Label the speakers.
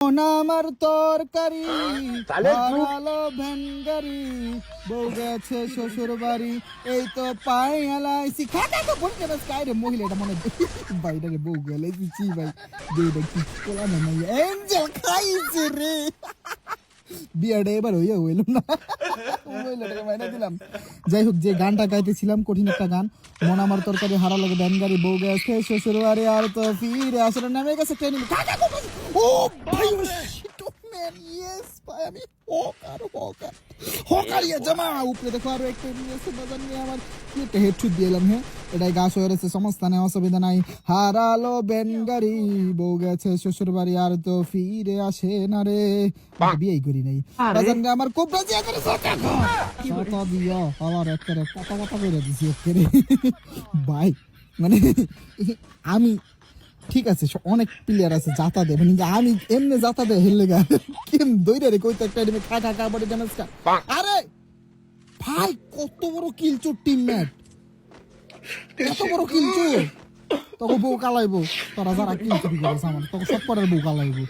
Speaker 1: আমার তরকারি ভালো ভেঙ্গারি বউ গেছে শ্বশুর বাড়ি এই তো পায়ে এলাইছি। খাতা তো বলতে না কাই রে মহিলাটা মনে বাইরে রে বউ গেলে দিচ্ছি ভাই দুইটা কি কোলা না এঞ্জেল খাইছে রে। বিয়াটা এবার হইয়া হইল না। যাই হোক, যে গানটা গাইতেছিলাম, কঠিন একটা গান, মন আমার তরকারি হারা লাগে ব্যানগাড়ি বউ গেছে শ্বশুর বাড়ি, আর তো ফিরে আসলে নামে গেছে ট্রেনিং। ও ভাই, ও শিট ইয়েস ভাই, আমি হকার হকার। হকার জামা, উপরে দেখো আরও একটা বাজার নিয়ে আমার কি একটা হেডশুট দিলাম হ্যাঁ? এটাই গাছ হয়ে রয়েছে সমস্ত অসুবিধা নাই। হারালো বেনগাড়ি বউ গেছে শ্বশুর বাড়ি আর তো ফিরে আসে না রে। বিয়েই করি নাই। আমার খুব রাজি করে দিও আমার করে দিছি মানে আমি ঠিক আছে অনেক প্লেয়ার আছে জাতা দেবে কিন্তু আমি এমনি জাতা দেবে হেললে গা। কেম দইরা রে কইতে একটা এমনি খা খা খা বডি ড্যামেজ কা আরে ভাই কত বড় কিলচুর টিম কত বড় কিলচুর তখন বউ কালাইবো তোরা যারা কিলচুরি তোকে সব পরের বউ কালাইবো।